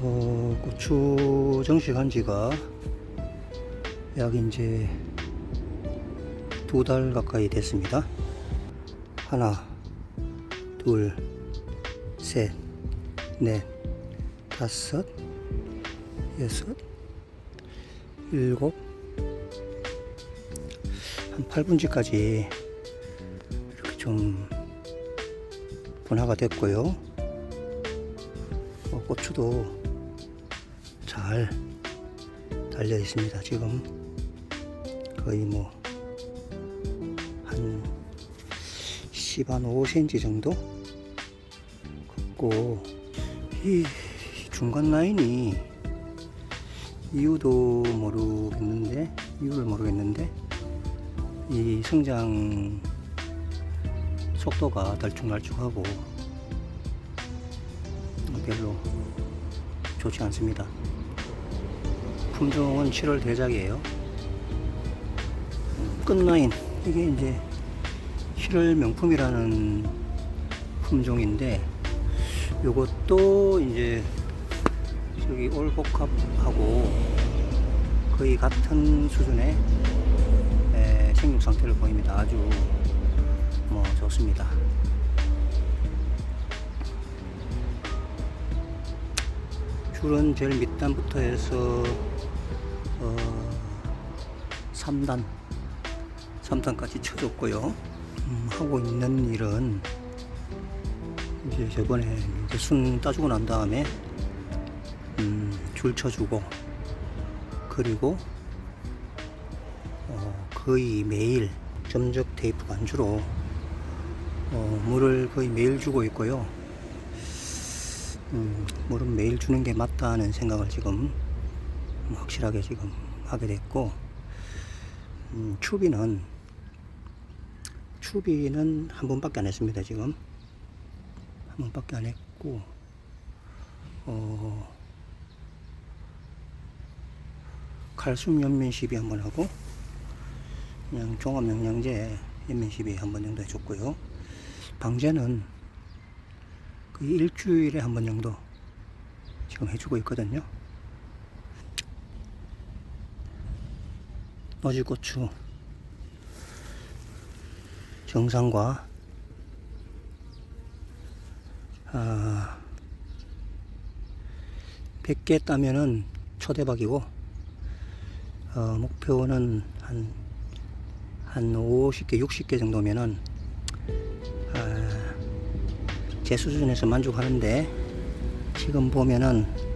어, 고추 정식한 지가 약 이제 두 달 가까이 됐습니다. 하나, 둘, 셋, 넷, 다섯, 여섯, 일곱, 한 8분지까지 이렇게 좀 분화가 됐고요. 어, 고추도 잘 달려 있습니다. 지금 거의 뭐 한 10한 5cm 정도 걷고 이 중간 라인이 이유도 모르겠는데 이유를 모르겠는데 이 성장 속도가 덜쭉날쭉하고 별로 좋지 않습니다. 품종은 7월 대작이에요. 끝라인 이게 이제 7월 명품이라는 품종인데 요것도 이제 저기 올복합하고 거의 같은 수준의 에, 생육 상태를 보입니다. 아주 뭐 좋습니다. 줄은 제일 밑단부터 해서 어, 3단 3단까지 쳐줬고요. 음, 하고 있는 일은 이제 저번에 이제 순 따주고 난 다음에 음, 줄 쳐주고 그리고 어, 거의 매일 점적 테이프 반주로 어, 물을 거의 매일 주고 있고요. 음, 물은 매일 주는 게 맞다는 생각을 지금 확실하게 지금 하게 됐고 음, 추비는 추비는 한 번밖에 안 했습니다 지금 한 번밖에 안 했고 어, 칼슘 연면 시비 한 번 하고 그냥 종합 영양제 연면 시비 한 번 정도 해줬고요 방제는 그 일주일에 한 번 정도 지금 해주고 있거든요. 노지고추 정상과 아, 100개 따면은 초대박이고 어, 목표는 한, 한 50개, 60개 정도면은 아, 제 수준에서 만족하는데 지금 보면은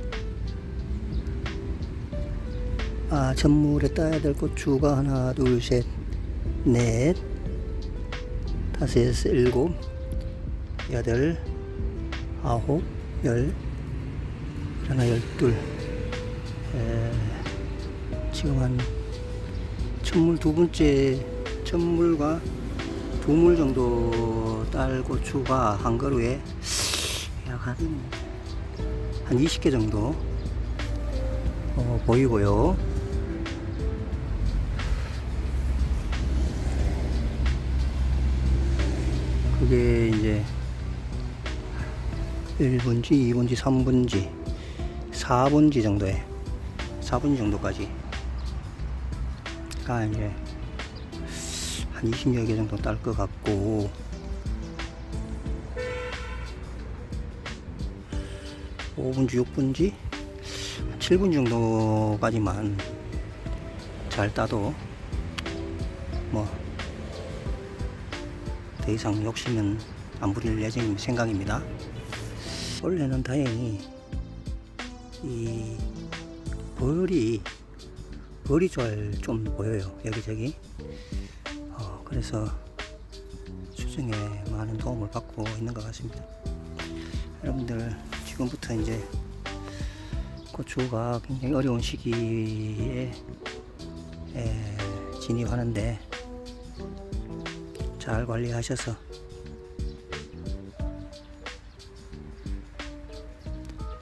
아 전물에 따야 될 고추가 하나 둘 셋 넷 다섯 여섯 일곱 여덟 아홉 열 하나 열둘 에, 지금 한 천물 두 번째 천물과 두물 정도 딸 고추가 한 그루에 약 한, 한 20개 정도 어, 보이고요. 그게 이제 1분지, 2분지, 3분지, 4분지 정도에 4분지 정도까지. 가 이제 한 20여 개 정도 딸 것 같고. 오분지 6분지, 7분 정도까지만 잘 따도 뭐 더 이상 욕심은 안 부릴 예정 생각입니다. 원래는 다행히 이 벌이 벌이 잘 좀 보여요 여기저기 어, 그래서 수정에 많은 도움을 받고 있는 것 같습니다. 여러분들 지금부터 이제 고추가 굉장히 어려운 시기에 에, 진입하는데 잘 관리하셔서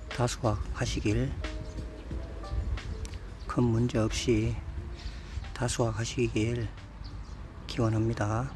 다수확 하시길 큰 문제 없이 다수확 하시길 기원합니다.